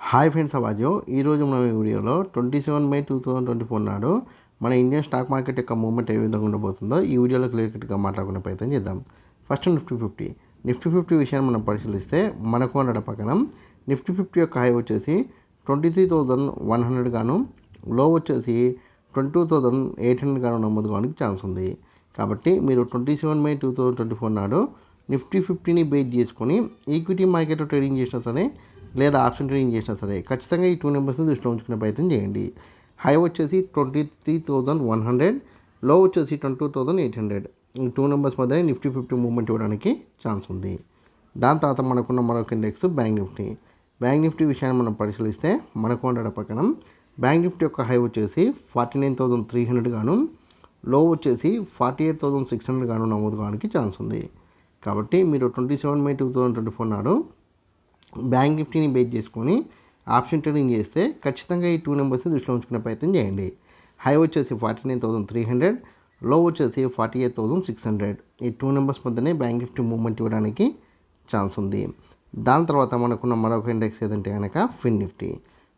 Hi friends అవాజో ఈరోజు మనం ఈ వీడియోలో twenty seven May two thousand twenty four నాడు మన ఇండియన్ స్టాక్ మార్కెట్ యొక్క మూవ్మెంట్ ఏ విధంగా ఉండబోతుందో ఈ వీడియోలో క్లియర్ కట్గా మాట్లాడుకునే ప్రయత్నం చేద్దాం. First Nifty fifty Nifty fifty విషయాన్ని మనం పరిశీలిస్తే మనకు అన్నడ పక్కన. నిఫ్టీ ఫిఫ్టీ యొక్క హై వచ్చేసి twenty three thousand one hundred గాను లో వచ్చేసి twenty two thousand eight hundred గాను నమోదు కావడానికి ఛాన్స్ ఉంది. కాబట్టి మీరు twenty seven May two thousand twenty four నాడు నిఫ్టీ ఫిఫ్టీని బేస్ చేసుకొని ఈక్విటీ మార్కెట్లో ట్రేడింగ్ చేసినా సరే లేదా ఆప్షన్ ట్రేడింగ్ చేసినా సరే ఖచ్చితంగా ఈ టూ నెంబర్స్ని దృష్టిలో ఉంచుకునే ప్రయత్నం చేయండి. హై వచ్చేసి ట్వంటీ త్రీ థౌజండ్ వన్ హండ్రెడ్లో వచ్చేసి twenty two thousand eight hundred. ఈ టూ నెంబర్స్ మధ్య నిఫ్టీ ఫిఫ్టీ మూవ్మెంట్ ఇవ్వడానికి ఛాన్స్ ఉంది. దాని తర్వాత మనకున్న మరొక index bank Nifty. Bank Nifty విషయాన్ని మనం పరిశీలిస్తే మనకు ఉండడం పక్కన బ్యాంక్ నిఫ్టీ యొక్క హై వచ్చేసి forty nine thousand three hundred గాను లో వచ్చేసి forty eight thousand six hundred గాను నమోదు కావడానికి ఛాన్స్ ఉంది. కాబట్టి మీరు twenty seven May two thousand twenty four నాడు బ్యాంక్ నిఫ్టీని బేస్ చేసుకొని ఆప్షన్ ట్రేడింగ్ చేస్తే ఖచ్చితంగా ఈ టూ నెంబర్స్ని దృష్టిలో ఉంచుకునే ప్రయత్నం చేయండి. హై వచ్చేసి ఫార్టీ నైన్ థౌసండ్ త్రీ హండ్రెడ్లో వచ్చేసి forty eight thousand six hundred. ఈ టూ నెంబర్స్ మధ్యనే బ్యాంక్ నిఫ్టీ మూవ్మెంట్ ఇవ్వడానికి ఛాన్స్ ఉంది. దాని తర్వాత మనకున్న మరొక ఇండెక్స్ ఏదంటే కనుక ఫిన్ నిఫ్టీ.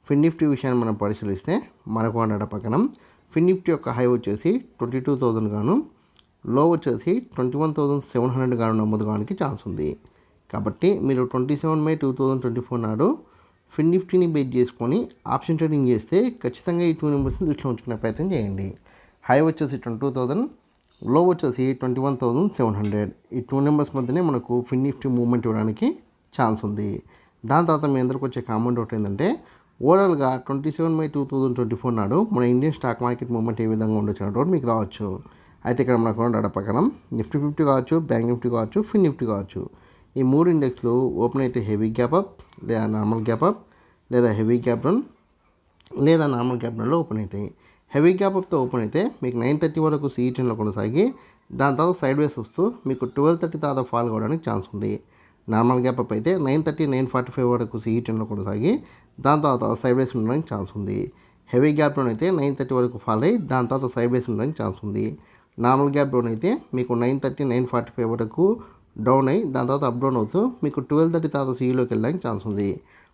ఫిన్ నిఫ్టీ విషయాన్ని మనం పరిశీలిస్తే మనకు అన్నడ పక్కన ఫిన్ నిఫ్టీ యొక్క హై వచ్చేసి ట్వంటీ టూ థౌజండ్ గాను లో వచ్చేసి twenty one thousand seven hundred గాను నమోదు కావడానికి ఛాన్స్ ఉంది. కాబట్టి మీరు twenty seven May two thousand twenty four నాడు ఫిన్ నిఫ్టీని బేట్ చేసుకొని ఆప్షన్ ట్రేడింగ్ చేస్తే ఖచ్చితంగా ఈ టూ నెంబర్స్ని దృష్టిలో ఉంచుకునే ప్రయత్నం చేయండి. హై వచ్చేసి ట్వంటీ టూ థౌజండ్లో వచ్చేసి twenty one thousand seven hundred. ఈ టూ నెంబర్స్ మధ్యనే మనకు ఫిన్ నిఫ్టీ మూవ్మెంట్ ఇవ్వడానికి ఛాన్స్ ఉంది. దాని తర్వాత మీ అందరికి వచ్చే కామెంట్ ఒకటి ఏంటంటే ఓవరాల్గా twenty seven May two thousand twenty four నాడు మన ఇండియన్ స్టాక్ మార్కెట్ మూవ్మెంట్ ఏ విధంగా ఉండొచ్చు అన్నట్టు మీకు రావచ్చు. అయితే ఇక్కడ మనకు ఉన్న ప్రకారం నిఫ్టీ ఫిఫ్టీ కావచ్చు బ్యాంక్ నిఫ్టీ కావచ్చు ఫిన్ నిఫ్టీ కావచ్చు. ఈ మూడు ఇండెక్స్లు ఓపెన్ అయితే హెవీ గ్యాప్ అప్ లేదా నార్మల్ గ్యాప్ అప్ లేదా హెవీ గ్యాప్ డౌన్ లేదా నార్మల్ గ్యాప్ డౌన్లో ఓపెన్ అవుతాయి హెవీ గ్యాప్ అప్తో ఓపెన్ అయితే మీకు నైన్ థర్టీ వరకు సీఈటీలో కొనసాగి దాని తర్వాత సైడ్ వేస్ వస్తూ మీకు ట్వెల్వ్ థర్టీ తర్వాత ఫాల్ కావడానికి ఛాన్స్ ఉంది. నార్మల్ గ్యాప్ అప్ అయితే nine thirty nine forty five వరకు సీఈటీలో కొనసాగి దాని తర్వాత సైడ్ వేస్ ఉండడానికి ఛాన్స్ ఉంది. హెవీ గ్యాప్ డౌన్ అయితే నైన్ థర్టీ వరకు ఫాల్ అయ్యి దాని తర్వాత సైడ్ వేస్ ఉండడానికి ఛాన్స్ ఉంది. నార్మల్ గ్యాప్ డౌన్ అయితే మీకు nine thirty nine forty five వరకు డౌన్ అయ్యి దాని తర్వాత అప్ డౌన్ అవుతూ మీకు ట్వెల్వ్ థర్టీ తర్వాత సీలోకి వెళ్ళడానికి ఛాన్స్ ఉంది.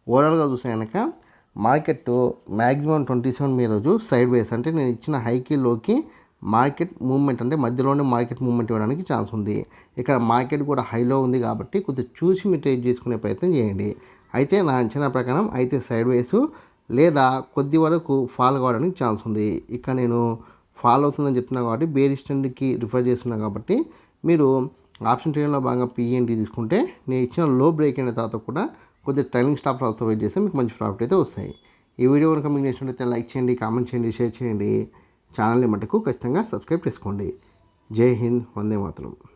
ఓవరాల్గా చూసే కనుక market maximum twenty seven May రోజు సైడ్ వేస్ అంటే నేను ఇచ్చిన హైకి లోకి మార్కెట్ మూవ్మెంట్ అంటే మధ్యలోనే మార్కెట్ మూవ్మెంట్ ఇవ్వడానికి ఛాన్స్ ఉంది. ఇక్కడ మార్కెట్ కూడా హైలో ఉంది కాబట్టి కొద్దిగా చూసి మీరు ట్రేడ్ చేసుకునే ప్రయత్నం చేయండి. అయితే నా అంచనా ప్రకారం అయితే సైడ్ వేసు లేదా కొద్ది వరకు ఫాల్ కావడానికి ఛాన్స్ ఉంది. ఇక్కడ నేను ఫాల్ అవుతుందని చెప్తున్నాను కాబట్టి బేరిస్టెండ్కి రిఫర్ చేస్తున్నాను కాబట్టి మీరు ఆప్షన్ ట్రైన్లో భాగంగా పిఎన్టీ తీసుకుంటే నేను ఇచ్చిన లో బ్రేక్ అయిన తర్వాత కూడా కొద్దిగా ట్రైనింగ్ స్టాప్ లాస్తో వెయిట్ చేస్తే మీకు మంచి ప్రాఫిట్ అయితే వస్తాయి. ఈ వీడియో కనుక మీకు నచ్చినట్లయితే లైక్ చేయండి కామెంట్ చేయండి షేర్ చేయండి. ఛానల్ని మటుకు ఖచ్చితంగా సబ్స్క్రైబ్ చేసుకోండి. జై హింద్ వందే మాత్రం.